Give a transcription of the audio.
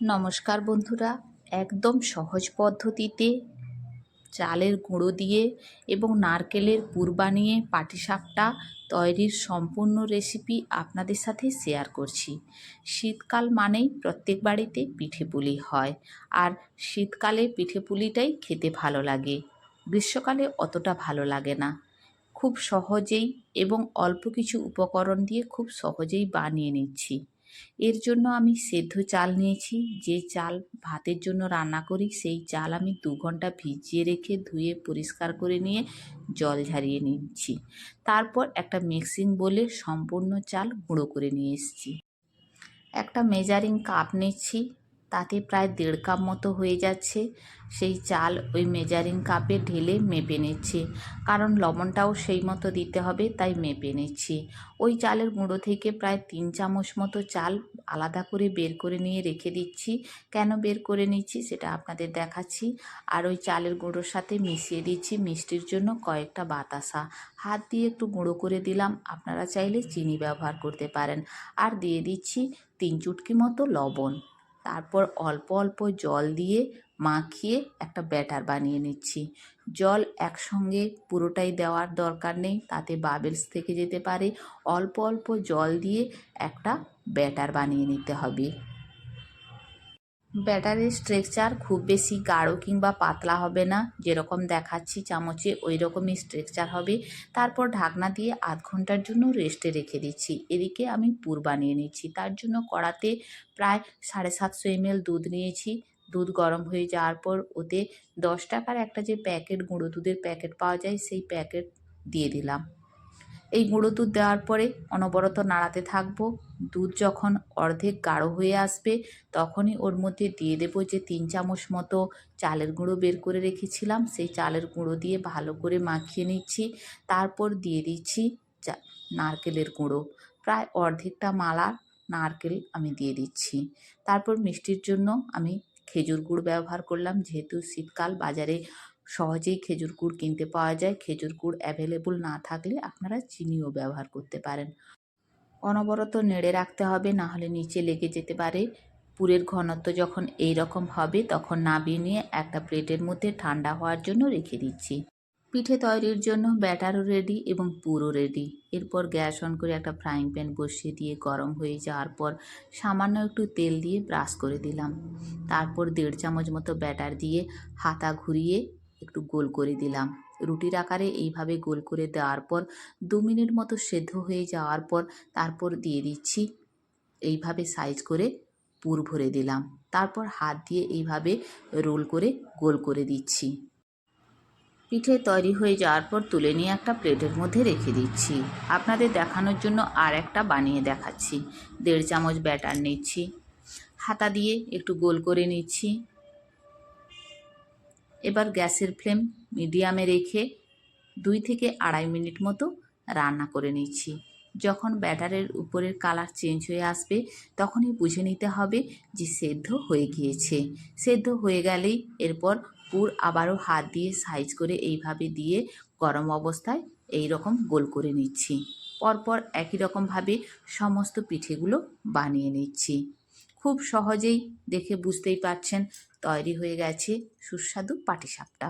নমস্কার বন্ধুরা, একদম সহজ পদ্ধতিতে চালের গুঁড়ো দিয়ে এবং নারকেলের পুর বানিয়ে পাটিসাপটা তৈরির সম্পূর্ণ রেসিপি আপনাদের সাথে শেয়ার করছি। শীতকাল মানেই প্রত্যেক বাড়িতে পিঠে পুলি হয় আর শীতকালে পিঠে পুলিটাই খেতে ভালো লাগে। গ্রীষ্মকালে অতটা ভালো লাগে না। খুব সহজেই এবং অল্প কিছু উপকরণ দিয়ে খুব সহজেই বানিয়ে নিচ্ছি। এর জন্য আমি সেদ্ধ চাল নিয়েছি। যে চাল ভাতের জন্য রান্না করি, সেই চাল আমি দু ঘণ্টা ভিজিয়ে রেখে ধুয়ে পরিষ্কার করে নিয়ে জল ঝারিয়ে নিচ্ছি। তারপর একটা মিক্সিং বলে সম্পূর্ণ চাল গুঁড়ো করে নিয়ে এসছি। একটা মেজারিং কাপ নিচ্ছি। তাতে প্রায় দেড় কাপ মতো হয়ে যাচ্ছে। সেই চাল ওই মেজারিং কাপে ঢেলে মেপে নিচ্ছি। কারণ লবণটাও সেই মতো দিতে হবে, তাই মেপে নিচ্ছি। ওই চালের গুঁড়ো থেকে প্রায় তিন চামচ মতো চাল আলাদা করে বের করে নিয়ে রেখে দিচ্ছি। কেন বের করে নিচ্ছি সেটা আপনাদের দেখাচ্ছি। আর ওই চালের গুঁড়োর সাথে মিশিয়ে দিচ্ছি মিষ্টির জন্য কয়েকটা বাতাসা। হাত দিয়ে একটু গুঁড়ো করে দিলাম, আপনারা চাইলে চিনি ব্যবহার করতে পারেন। আর দিয়ে দিচ্ছি তিন চুটকি মতো লবণ। তারপর অল্প অল্প জল দিয়ে মাখিয়ে একটা ব্যাটার বানিয়ে নিচ্ছি। জল একসঙ্গে পুরোটাই দেওয়ার দরকার নেই, তাতে বাবেলস থেকে যেতে পারে। অল্প অল্প জল দিয়ে একটা ব্যাটার বানিয়ে নিতে হবে। ব্যাটারের স্ট্রেকচার খুব বেশি গাঢ় কিংবা পাতলা হবে না, যেরকম দেখাচ্ছি চামচে ওই রকমই স্ট্রেকচার হবে। তারপর ঢাকনা দিয়ে আধ ঘণ্টার জন্য রেস্টে রেখে দিচ্ছি। এদিকে আমি পুর বানিয়ে নিচ্ছি। তার জন্য কড়াতে প্রায় সাড়ে সাতশো এমএল দুধ নিয়েছি। দুধ গরম হয়ে যাওয়ার পর ওতে দশ টাকার একটা যে প্যাকেট, গুঁড়ো দুধের প্যাকেট পাওয়া যায়, সেই প্যাকেট দিয়ে দিলাম। এই গুঁড়ো দুধ দেওয়ার পরে অনবরত নাড়াতে থাকব। দুধ যখন অর্ধেক গাঢ় হয়ে আসবে, তখনই ওর মধ্যে দিয়ে দেবো যে তিন চামচ মতো চালের গুঁড়ো বের করে রেখেছিলাম। সেই চালের গুঁড়ো দিয়ে ভালো করে মাখিয়ে নিচ্ছি। তারপর দিয়ে দিচ্ছি নারকেলের গুঁড়ো। প্রায় অর্ধেকটা মালা নারকেল আমি দিয়ে দিচ্ছি। তারপর মিষ্টির জন্য আমি খেজুর গুড় ব্যবহার করলাম। যেহেতু শীতকাল, বাজারে সহজেই খেজুর গুড় কিনতে পাওয়া যায়। খেজুর গুড় অ্যাভেলেবল না থাকলে আপনারা চিনিও ব্যবহার করতে পারেন। অনবরত নেড়ে রাখতে হবে না হলে নিচে লেগে যেতে পারে। পুরের ঘনত্ব যখন এই রকম হবে, তখন নাবিয়ে নিয়ে একটা প্লেটের মধ্যে ঠান্ডা হওয়ার জন্য রেখে দিচ্ছি। পিঠে তৈরির জন্য ব্যাটারও রেডি এবং পুরো রেডি এরপর গ্যাস অন করে একটা ফ্রাইং প্যান বসিয়ে দিয়ে গরম হয়ে যাওয়ার পর সামান্য একটু তেল দিয়ে ব্রাশ করে দিলাম। তারপর দেড় চামচ মতো ব্যাটার দিয়ে হাতা ঘুরিয়ে একটু গোল করে দিলাম। রুটির আকারে এইভাবে গোল করে দেওয়ার পর দু মিনিট মতো সেদ্ধ হয়ে যাওয়ার পর তারপর দিয়ে দিচ্ছি। এইভাবে সাইজ করে পুর ভরে দিলাম। তারপর হাত দিয়ে এইভাবে রোল করে গোল করে দিচ্ছি। পিঠে তৈরি হয়ে যাওয়ার পর তুলে নিয়ে একটা প্লেটের মধ্যে রেখে দিচ্ছি। আপনাদের দেখানোর জন্য আর একটা বানিয়ে দেখাচ্ছি। দেড় চামচ ব্যাটার নিচ্ছি। হাতা দিয়ে একটু গোল করে নিচ্ছি। এবার গ্যাসের ফ্লেম মিডিয়ামে রেখে দুই থেকে আড়াই মিনিট মতো রান্না করে নিচ্ছি। যখন ব্যাটারের উপরের কালার চেঞ্জ হয়ে আসবে, তখনই বুঝে নিতে হবে যে সেদ্ধ হয়ে গিয়েছে। সেদ্ধ হয়ে গেলেই এরপর পুর আবারও হাত দিয়ে সাইজ করে এইভাবে দিয়ে গরম অবস্থায় এই রকম গোল করে নিচ্ছি। পরপর একই রকমভাবে সমস্ত পিঠেগুলো বানিয়ে নিচ্ছি। খুব সহজেই দেখে বুঝতেই পারছেন তৈরি হয়ে গেছে সুস্বাদু পাটিসাপটা।